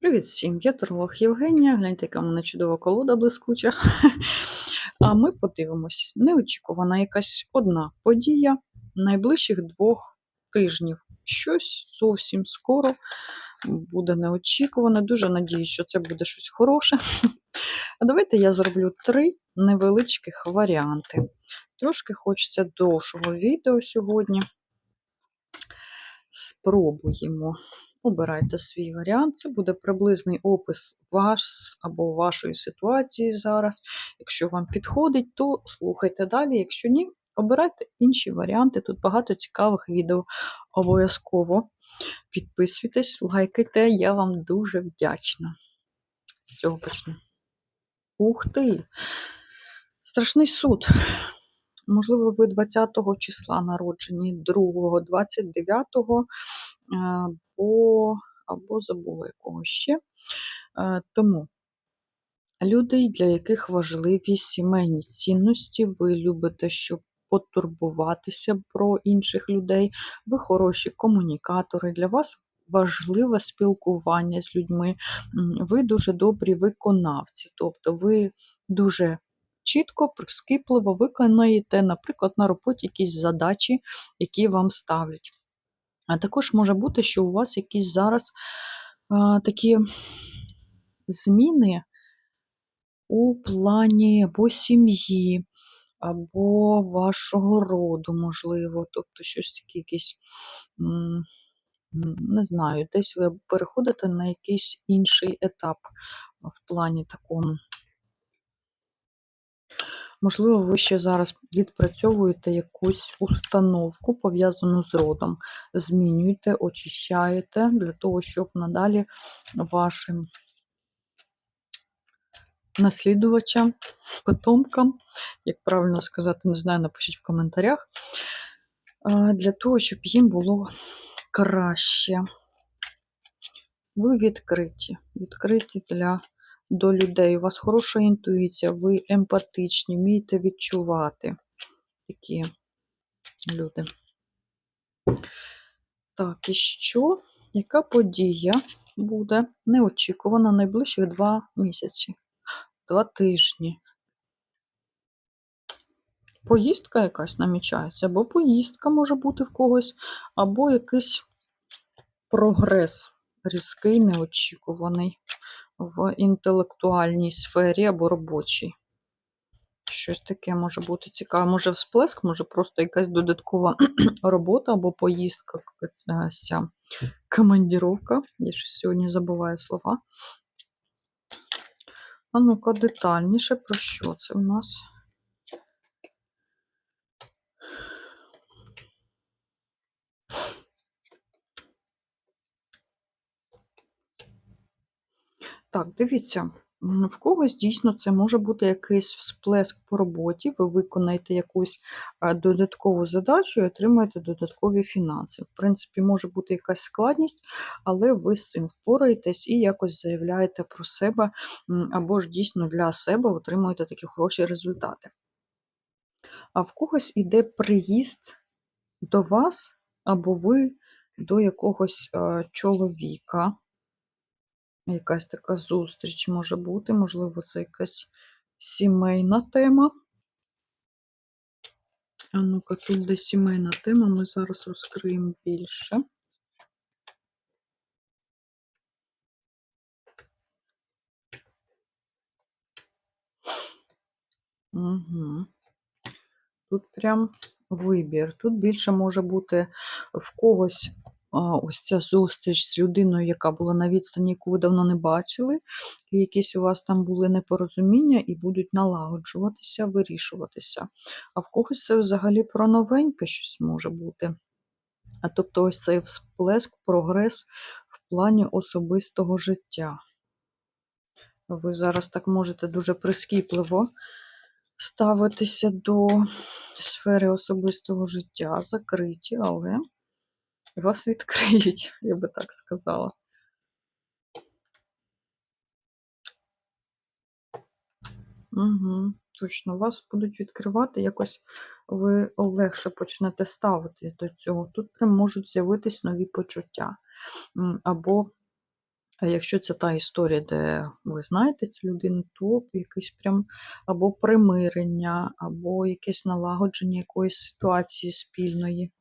Привіт всім! Я торгова Євгенія. Гляньте, яка в мене чудова колода блискуча. А ми подивимось. Неочікувана якась одна подія найближчих двох тижнів. Щось зовсім скоро буде неочікуване. Дуже надіюсь, що це буде щось хороше. А давайте я зроблю три невеличких варіанти. Трошки хочеться довшого відео сьогодні. Спробуємо. Обирайте свій варіант. Це буде приблизний опис вас або вашої ситуації зараз. Якщо вам підходить, то слухайте далі. Якщо ні, обирайте інші варіанти. Тут багато цікавих відео. Обов'язково підписуйтесь, лайкайте, я вам дуже вдячна. З цього почну. Ух ти! Страшний суд. Можливо, ви 20-го числа народжені, 2-го, 29-го, або, або забула якого ще. Е, Тому люди, для яких важливі сімейні цінності, ви любите, щоб потурбуватися про інших людей, ви хороші комунікатори, для вас важливе спілкування з людьми, ви дуже добрі виконавці, тобто ви дуже чітко, прискіпливо виконаєте, наприклад, на роботі якісь задачі, які вам ставлять. А також може бути, що у вас якісь зараз а, такі зміни у плані або сім'ї, або вашого роду, можливо, тобто щось таке м, не знаю, десь ви переходите на якийсь інший етап в плані такому. Можливо, ви ще зараз відпрацьовуєте якусь установку, пов'язану з родом. Змінюєте, очищаєте для того, щоб надалі вашим наслідувачам, потомкам, як правильно сказати, не знаю, напишіть в коментарях, для того, щоб їм було краще. Ви відкриті, відкриті для до людей. У вас хороша інтуїція, ви емпатичні, вмієте відчувати такі люди. Так, і що? Яка подія буде неочікувана найближчих два місяці, два тижні? Поїздка якась намічається, або поїздка може бути в когось, або якийсь прогрес різкий, неочікуваний в інтелектуальній сфері або робочій. Щось таке може бути цікаве. Може, всплеск, може просто якась додаткова робота або поїздка, ця- ця командіровка. Я щось сьогодні забуваю слова. А ну-ка, детальніше про що це у нас? Так, дивіться, в когось дійсно це може бути якийсь всплеск по роботі, ви виконаєте якусь додаткову задачу і отримаєте додаткові фінанси. В принципі, може бути якась складність, але ви з цим впораєтесь і якось заявляєте про себе, або ж дійсно для себе отримуєте такі хороші результати. А в когось іде приїзд до вас, або ви до якогось чоловіка. Якась така зустріч може бути, можливо, це якась сімейна тема. А ну-ка, тут де сімейна тема, ми зараз розкриємо більше. Угу. Тут прям вибір. Тут більше може бути в когось ось ця зустріч з людиною, яка була на відстані, яку ви давно не бачили, і якісь у вас там були непорозуміння і будуть налагоджуватися, вирішуватися. А в когось це взагалі про новеньке щось може бути. А тобто ось цей всплеск, прогрес в плані особистого життя. Ви зараз так можете дуже прискіпливо ставитися до сфери особистого життя, закриті, але вас відкриють, я би так сказала. Угу, точно, вас будуть відкривати, якось ви легше почнете ставитись до цього. Тут прям можуть з'явитись нові почуття. Або якщо це та історія, де ви знаєте цю людину, то якесь прям або примирення, або якесь налагодження якоїсь ситуації спільної.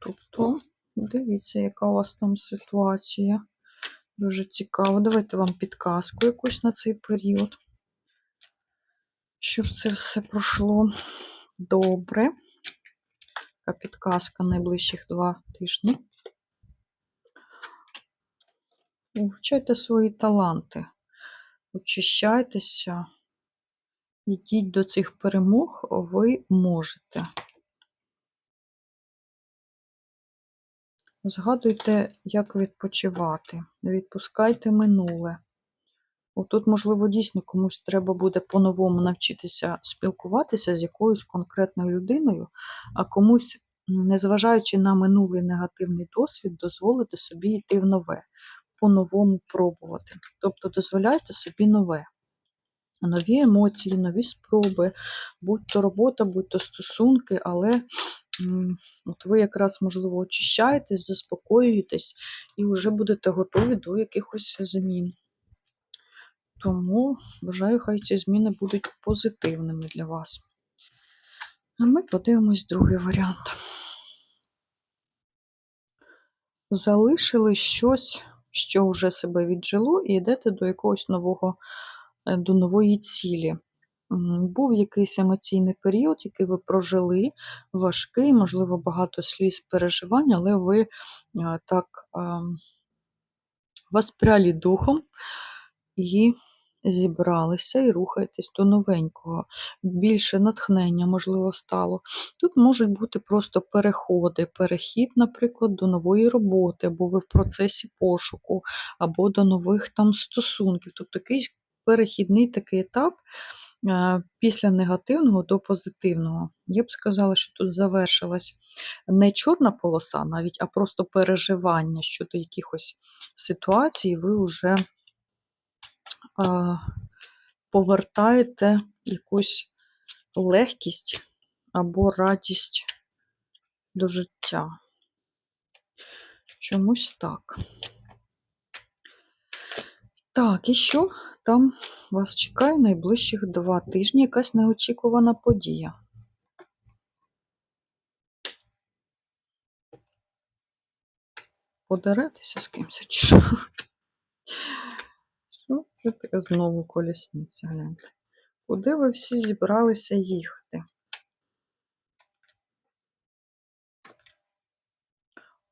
Тобто, дивіться, яка у вас там ситуація. Дуже цікаво. Давайте вам підказку якусь на цей період, щоб це все пройшло добре. Така підказка найближчих два тижні. Вивчайте свої таланти, очищайтеся, йдіть до цих перемог, ви можете. Згадуйте, як відпочивати, не відпускайте минуле. Отут, можливо, дійсно комусь треба буде по-новому навчитися спілкуватися з якоюсь конкретною людиною, а комусь, незважаючи на минулий негативний досвід, дозволити собі йти в нове, по-новому пробувати. Тобто дозволяйте собі нове. Нові емоції, нові спроби, будь то робота, будь то стосунки, але от ви якраз, можливо, очищаєтесь, заспокоюєтесь і вже будете готові до якихось змін. Тому бажаю, хай ці зміни будуть позитивними для вас. А ми подивимось другий варіант. Залишили щось, що вже себе віджило, і йдете до якогось нового, до нової цілі. Був якийсь емоційний період, який ви прожили, важкий, можливо, багато сліз переживань, але ви е, так ем, воспряли духом і зібралися і рухаєтесь до новенького. Більше натхнення, можливо, стало. Тут можуть бути просто переходи, перехід, наприклад, до нової роботи, або ви в процесі пошуку, або до нових там стосунків. Тобто якийсь перехідний такий етап е, після негативного до позитивного. Я б сказала, що тут завершилась не чорна полоса навіть, а просто переживання щодо якихось ситуацій, ви вже а, повертаєте якусь легкість або радість до життя. Чомусь так. Так, і що там вас чекає найближчих два тижні? Якась неочікувана подія. Подеретеся з кимось чи що? Що це таке знову колісниця? Гляньте. Куди ви всі зібралися їхати?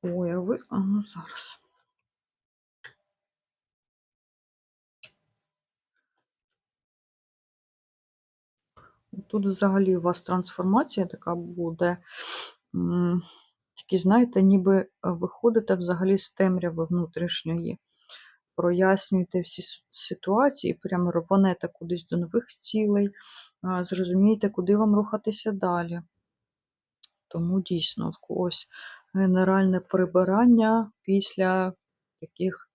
Ой, а ви. А ну зараз. Тут взагалі у вас трансформація така буде. Такі, знаєте, ніби е, виходите взагалі з темряви внутрішньої. Прояснюєте всі ситуації, прямо рванете кудись до нових цілей, зрозумієте, куди вам рухатися далі. Тому дійсно когось генеральне прибирання після таких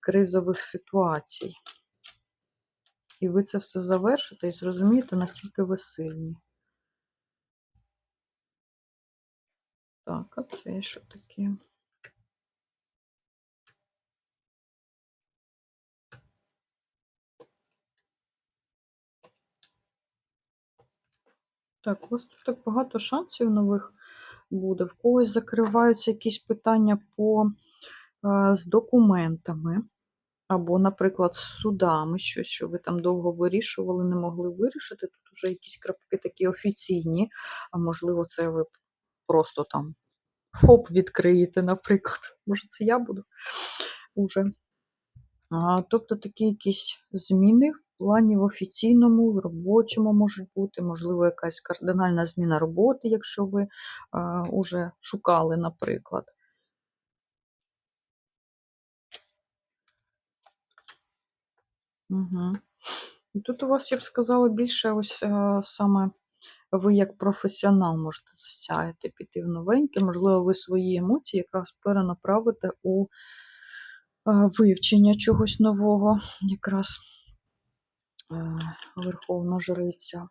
кризових ситуацій. І ви це все завершите і зрозумієте, наскільки ви сильні. Так, а це що таке? Так, у вас тут так багато шансів нових буде. В когось закриваються якісь питання по, е, з документами, або, наприклад, з судами, щось, що ви там довго вирішували, не могли вирішити. Тут вже якісь крапки такі офіційні, а можливо, це ви просто там ФОП відкриєте, наприклад. Може, це я буду уже. А, тобто такі якісь зміни в плані в офіційному, в робочому можуть бути, можливо, якась кардинальна зміна роботи, якщо ви а, уже шукали, наприклад. Угу. Тут у вас, я б сказала, більше ось саме ви як професіонал можете засяяти, піти в новеньке, можливо, ви свої емоції якраз перенаправите у вивчення чогось нового, якраз е, Верховна Жриця.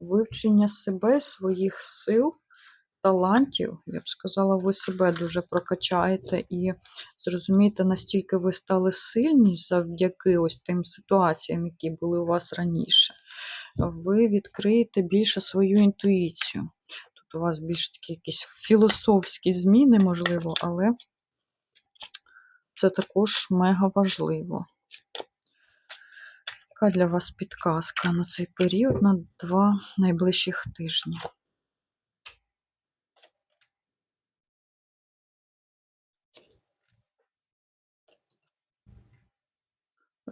Вивчення себе, своїх сил талантів, я б сказала, ви себе дуже прокачаєте і зрозумієте, настільки ви стали сильні завдяки ось тим ситуаціям, які були у вас раніше. Ви відкриєте більше свою інтуїцію. Тут у вас більш такі якісь філософські зміни, можливо, але це також мега важливо. Яка для вас підказка на цей період на два найближчих тижні?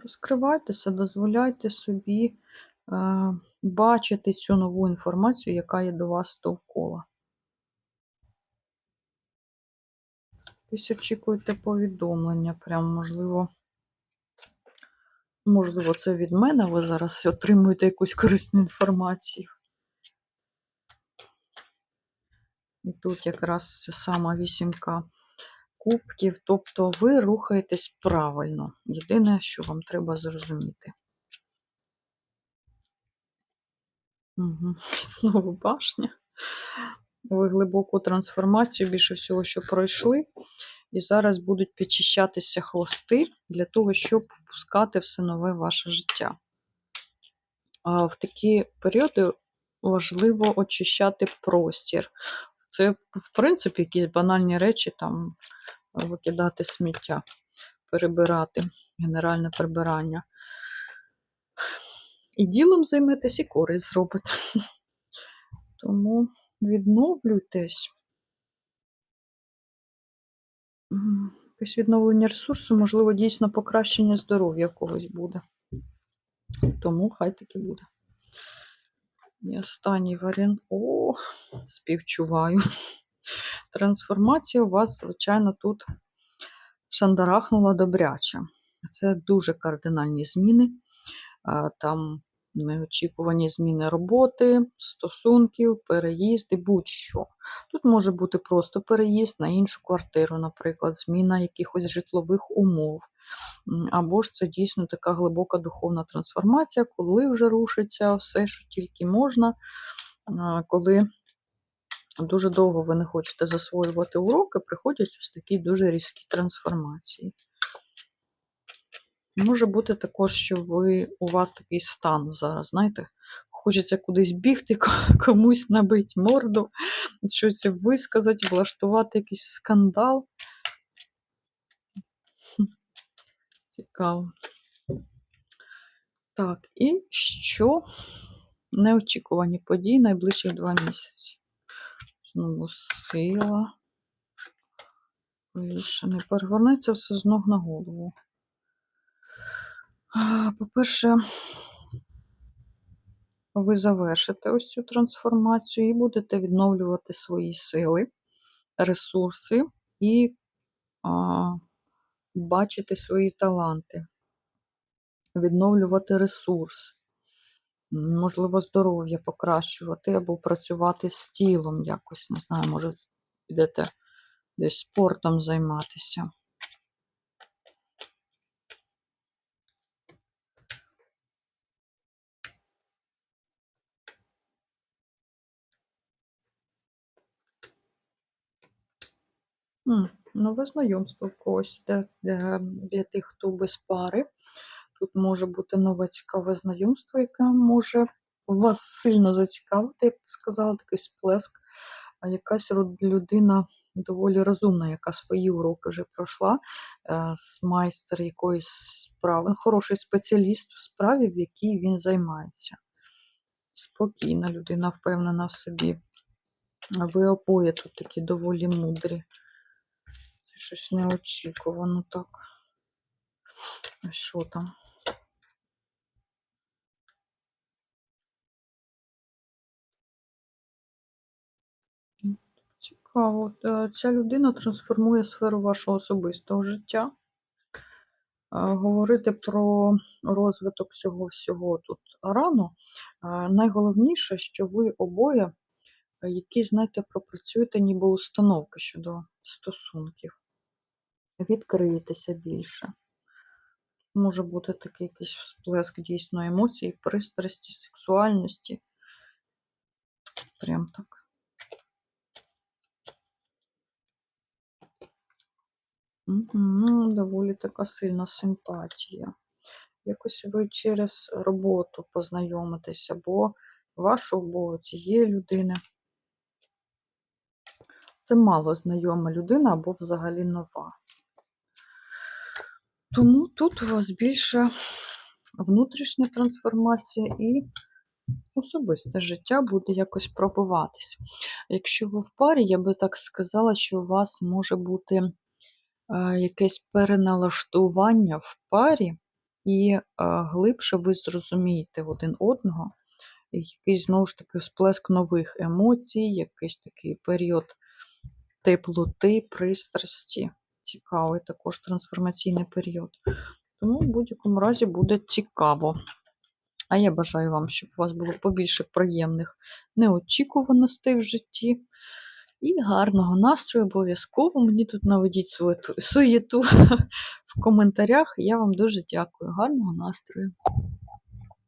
Розкривайтеся, дозволяйте собі е, бачити цю нову інформацію, яка є до вас довкола. Десь очікуєте повідомлення, прям, можливо, можливо, це від мене, ви зараз отримуєте якусь корисну інформацію. І тут якраз ця сама вісімка кубків, тобто ви рухаєтесь правильно. Єдине, що вам треба зрозуміти. Угу. Знову башня. Ви глибоку трансформацію, більше всього, що пройшли. І зараз будуть підчищатися хвости для того, щоб впускати все нове ваше життя. А в такі періоди важливо очищати простір. Це, в принципі, якісь банальні речі, там викидати сміття, перебирати, генеральне прибирання. І ділом займетесь, і користь зробите. Тому відновлюйтесь. Якесь відновлення ресурсу, можливо, дійсно покращення здоров'я когось буде. Тому хай таки буде. І останній варіант. О, співчуваю. Трансформація у вас, звичайно, тут шандарахнула добряче. Це дуже кардинальні зміни. Там неочікувані зміни роботи, стосунків, переїзди, будь-що. Тут може бути просто переїзд на іншу квартиру, наприклад, зміна якихось житлових умов. Або ж це дійсно така глибока духовна трансформація, коли вже рушиться все, що тільки можна, коли дуже довго ви не хочете засвоювати уроки, приходять ось такі дуже різкі трансформації. Може бути також, що ви, у вас такий стан зараз, знаєте, хочеться кудись бігти, комусь набити морду, щось висказати, влаштувати якийсь скандал. Цікаво. Так, і що неочікувані події найближчих два місяці. Знову сила. Більше не перевернеться все з ног на голову. По-перше, ви завершите ось цю трансформацію і будете відновлювати свої сили, ресурси і а, бачити свої таланти, відновлювати ресурс, можливо, здоров'я покращувати або працювати з тілом якось, не знаю, може, підете десь спортом займатися. Нове знайомство в когось для, для, для тих, хто без пари. Тут може бути нове цікаве знайомство, яке може вас сильно зацікавити, я б сказала, такий сплеск. А якась людина доволі розумна, яка свої уроки вже пройшла, е, майстер якоїсь справи, хороший спеціаліст в справі, в якій він займається. Спокійна людина, впевнена в собі. Ви обоє тут такі доволі мудрі. Щось неочікувано так. А що там? Цікаво. Е, ця людина трансформує сферу вашого особистого життя. Е, говорити про розвиток цього всього тут рано. Е, найголовніше, що ви обоє, які, знаєте, пропрацюєте ніби установки щодо стосунків відкриєтеся більше. Може бути такий якийсь всплеск дійсно емоцій, пристрасті, сексуальності. Прям так. Ну, Доволі така сильна симпатія. Якось ви через роботу познайомитеся, бо вашу, або цієї людини. Це мало знайома людина або взагалі нова. Тому тут у вас більше внутрішня трансформація і особисте життя буде якось пробиватись. Якщо ви в парі, я би так сказала, що у вас може бути е, якесь переналаштування в парі, і е, глибше ви зрозумієте один одного, якийсь знову ж таки всплеск нових емоцій, якийсь такий період теплоти, пристрасті. Цікавий також трансформаційний період. Тому в будь-якому разі буде цікаво. А я бажаю вам, щоб у вас було побільше приємних неочікуваностей в житті. І гарного настрою обов'язково. Мені тут наведіть свою суєту в коментарях. Я вам дуже дякую. Гарного настрою!